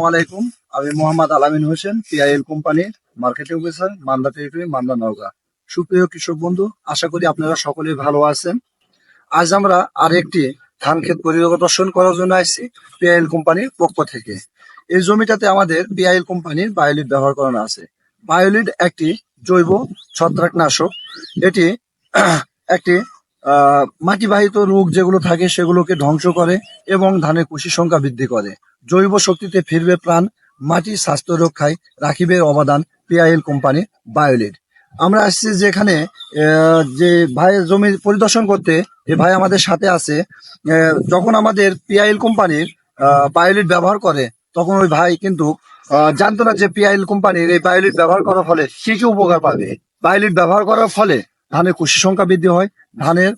আলাইকুম। আমি মোহাম্মদ আলামিন হোসেন পিআইএল কোম্পানির marketing officer Manda territory Manda Naogaon. সুপ্রিয় কৃষক বন্ধু, আশা করি আপনারা সকলেই ভালো আছেন। আজ আমরা আর একটি ধান ক্ষেত পরিদর্শন করার জন্য আসছি পিআইএল কোম্পানির পক্ষ থেকে। এই জমিটাতে আমাদের পিআইএল কোম্পানির বায়োলিড ব্যবহার করানো আছে। বায়োলিড একটি জৈব ছত্রাকনাশক। এটি একটি মাটিবাহিত রোগ যেগুলো থাকে সেগুলোকে ধ্বংস করে এবং ধানের কুশি সংখ্যা বৃদ্ধি করে। জৈব শক্তিতে ফিরবে প্রাণ মাটির স্বাস্থ্য রক্ষায় রাখিবে অবদান পিআইএল কোম্পানি বায়োলিড। আমরা আসছি যেখানে যে ভাই জমি পরিদর্শন করতে যে ভাই আমাদের সাথে আছে। যখন আমাদের পিআইএল কোম্পানির বায়োলিড ব্যবহার করে, তখন ওই ভাই কিন্তু জানতো না যে পিআইএল কোম্পানির এই বায়োলিড ব্যবহার করার ফলে কি কি উপকার পাবে। বায়োলিড ব্যবহার করার ফলে ধানের কুশি সংখ্যা বৃদ্ধি হয়, ধানের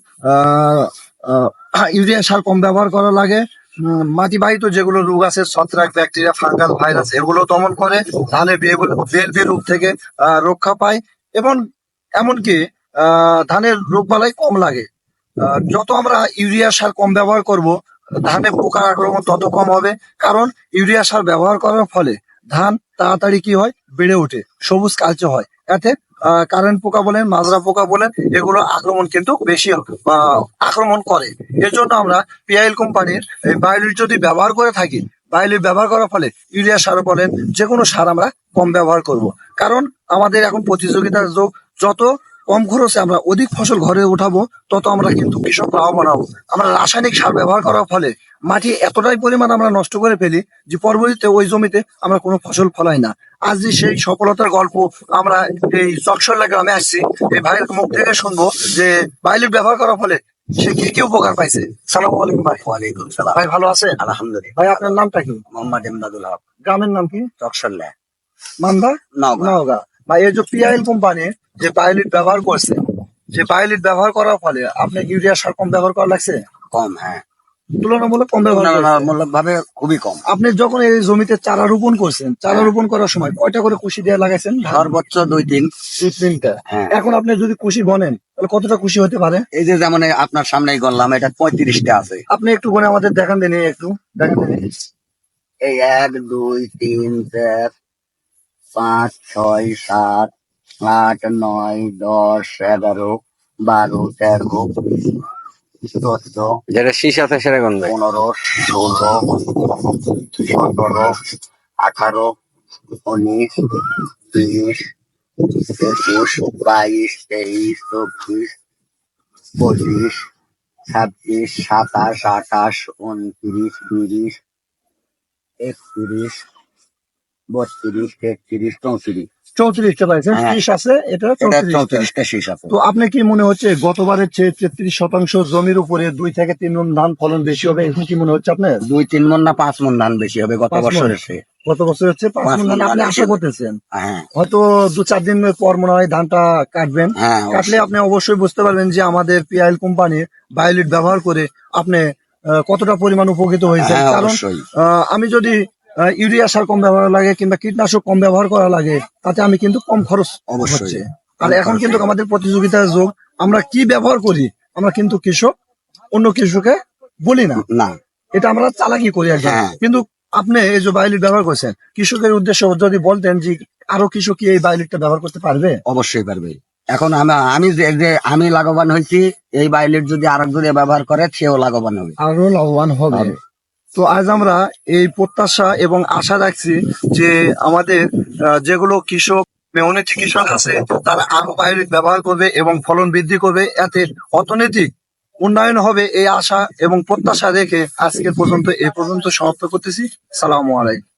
ইউরিয়া সার কম ব্যবহার করা লাগে মাটিবাহিত যেগুলো রোগ আছে, ছত্রাক, ব্যাকটেরিয়া, ফাঙ্গাল, ভাইরাস, এগুলো দমন করে ধানের বেলবি রোগ থেকে রক্ষা পায় এবং এমনকি ধানের রোগ বালাই কম লাগে। যত আমরা ইউরিয়া সার কম ব্যবহার করব, ধানে পোকার আক্রমণ তত কম হবে, কারণ ইউরিয়া সার ব্যবহার করার ফলে ধান তাড়াতাড়ি কি হয়, বেড়ে ওঠে, সবুজ কালচে হয়। এতে কারেন্ট পোকা বলেন, মাজরা পোকা বলেন, এগুলো আক্রমণ কিন্তু বেশি আক্রমণ করে। এর জন্য আমরা পিআইএল কোম্পানির এই যদি ব্যবহার করে থাকি বায়োলিড ব্যবহার করার ফলে ইউরিয়া সার বলেন যে কোনো সার আমরা কম ব্যবহার করব। কারণ আমাদের এখন প্রতিযোগিতার যোগ, যত কম খরচে আমরা অধিক ফসল ঘরে উঠাবো তত আমরা কিন্তু কৃষক লাভবান হব। আমরা রাসায়নিক সার ব্যবহার করার ফলে মাটি এতটাই পরিমাণ আমরা নষ্ট করে ফেলি যে পরবর্তীতে ওই জমিতে আমরা কোনো ফসল ফলাই না। আজ যে সেই সফলতার গল্প আমরা এই চকসল্লা গ্রামে আসছি এই ভাইয়ের মুখ থেকে শুনব যে বায়োলিড ব্যবহার করার ফলে সে কি কি উপকার পাইছে। সালাম আলাইকুম ভাই। ওয়ালাইকুম সালাম। ভাই ভালো আছে আলহামদুলিল্লাহ। ভাই আপনার নামটা কি? মোহাম্মদ ইমদাদুল হক। গ্রামের নাম কি? চকসল্লা মান্দা? নওগাঁ। ভাই এই যে পিআইএল কোম্পানি যে বায়োলিড ব্যবহার করছে যে বায়োলিড ব্যবহার করার ফলে আপনি ইউরিয়া সার কম ব্যবহার করা লাগছে? কম হ্যাঁ। তুলনামূলক কম ব্যবহার। ভাবে খুবই কম। আপনি যখন এই জমিতে চারা রোপণ করছেন চারা রোপণ করার সময় কয়টা করে কুশি দিয়ে লাগাইছেন? সর্বোচ্চ দুই তিন। দুই তিনটা। হ্যাঁ। এখন আপনি যদি কুশি বনেন তাহলে কতটা খুশি হতে পারে? এই যে যেমন আপনার সামনেই করলাম এটা পঁয়ত্রিশটা আছে। আপনি একটু বনে আমাদের দেখান দেন একটু। দেখান দেন। এই এক দুই তিন চার পাঁচ ছয় সাত আট নয় দশ এগারো বারো তেরো চোদ্দ যেটা শীষ আছে সেটা কোন পনেরো ষোলো সতেরো আঠারো উনিশ তিরিশ একুশ বাইশ তেইশ চব্বিশ পঁচিশ ছাব্বিশ সাতাশ আঠাশ উনত্রিশ তিরিশ একত্রিশ বত্রিশ তেত্রিশ চৌত্রিশ। চৌত্রিশটা পাইছেন হ্যাঁ। আছে? এটা চৌত্রিশটা। শেষ আছে। তো আপনি কি মনে হচ্ছে গতবারের চেয়ে তেত্রিশ শতাংশ জমির উপরে দুই থেকে তিন মন ধান ফলন বেশি হবে? এখন কি মনে হচ্ছে আপনার? দুই তিন মন না পাঁচ মন ধান বেশি হবে গত বছরের চেয়ে। গত বছর হচ্ছে পাঁচ পাঁচ মন ধান আপনি আশা করতেছেন। হ্যাঁ। হয়তো দু চার দিন পর মনে হয় ধানটা কাটবেন। হ্যাঁ কাটলে আপনি অবশ্যই বুঝতে পারবেন যে আমাদের পিআইএল কোম্পানি বায়োলিড ব্যবহার করে আপনি কতটা পরিমাণ উপকৃত হয়েছে হ্যাঁ কারণ আমি যদি ইউরিয়া সার কম ব্যবহার লাগে কিংবা কীটনাশক কম ব্যবহার করা লাগে তাতে আমি কিন্তু কম খরচ অবশ্যই। হচ্ছে। আর এখন কিন্তু আমাদের প্রতিযোগিতার যোগ আমরা কি ব্যবহার করি আমরা কিন্তু কৃষক অন্য কৃষকে বলি না। না। এটা আমরা চালাকি করি একদম হ্যাঁ। কিন্তু আপনি এই যে বায়োলিড ব্যবহার করছেন কৃষকের উদ্দেশ্যে যদি বলতেন যে আরও কৃষক কি এই বায়োলিটটা ব্যবহার করতে পারবে? অবশ্যই পারবে। এখন আমি আমি যে আমি লাভবান হয়েছি এই বায়োলিট যদি আর যদি ব্যবহার করে সেও লাভবান হবে। আরও লাভবান হবে। তো আজ আমরা এই প্রত্যাশা এবং আশা রাখছি যে আমাদের যেগুলো কৃষক অনেক কৃষক আছে, তারা আরও বাইরে ব্যবহার করবে এবং ফলন বৃদ্ধি করবে। এতে অর্থনৈতিক উন্নয়ন হবে এই আশা এবং প্রত্যাশা রেখে আজকে পর্যন্ত এ পর্যন্ত সমাপ্ত করতেছি। সালাম আলাইকুম।